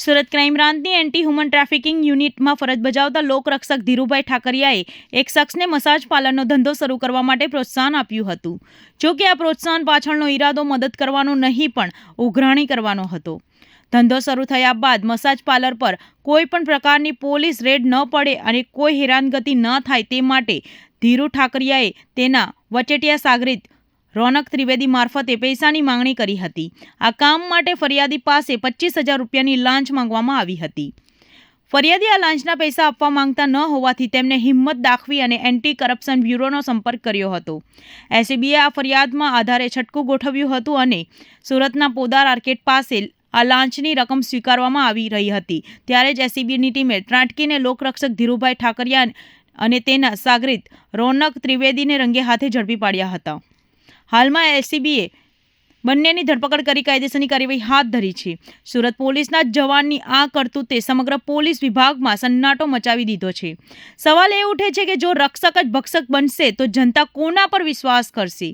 Surat crime બ્રાન્ચની anti human trafficking યુનિટમાં ફરજ બજાવતા લોકરક્ષક ધીરુભાઈ ઠાકરિયાએ એક શખ્સને મસાજ પાર્લરનો ધંધો શરૂ કરવા માટે પ્રોત્સાહન આપ્યું હતું. જો કે આ પ્રોત્સાહન પાછળનો ઈરાદો મદદ કરવાનો નહીં, પણ ઉઘરાણી કરવાનો હતો. ધંધો શરૂ થયા બાદ મસાજ પાર્લર પર કોઈ પણ પ્રકારની પોલીસ રેડ ન પડે અને કોઈ હેરાનગતિ ન થાય તે માટે ધીરુ ઠાકરિયાએ તેના વચેટિયા સાગરીત રોનક ત્રિવેદી મારફતે પૈસાની માંગણી કરી હતી. આ કામ માટે ફરિયાદી પાસે પચીસ હજાર રૂપિયાની લાંચ માંગવામાં આવી હતી. ફરિયાદી આ લાંચના પૈસા આપવા માંગતા ન હોવાથી તેમને હિંમત દાખવી અને એન્ટી કરપ્શન બ્યુરોનો સંપર્ક કર્યો હતો. એસીબીએ આ ફરિયાદમાં આધારે છટકું ગોઠવ્યું હતું અને સુરતના પોદાર આર્કેટ પાસે આ લાંચની રકમ સ્વીકારવામાં આવી રહી હતી. ત્યારે જ એસીબીની ટીમે ત્રાટકીને લોકરક્ષક ધીરુભાઈ ઠાકરિયા અને તેના સાગરીત રોનક ત્રિવેદીને રંગે હાથે ઝડપી પાડ્યા હતા. હાલમાં એસીબીએ બંનેની ધરપકડ કરી કાયદેસરની કાર્યવાહી હાથ ધરી છે. સુરત પોલીસના જવાનની આ કરતૂતે સમગ્ર પોલીસ વિભાગમાં સન્નાટો મચાવી દીધો છે. સવાલ એ ઉઠે છે કે જો રક્ષક જ ભક્ષક બનશે તો જનતા કોના પર વિશ્વાસ કરશે?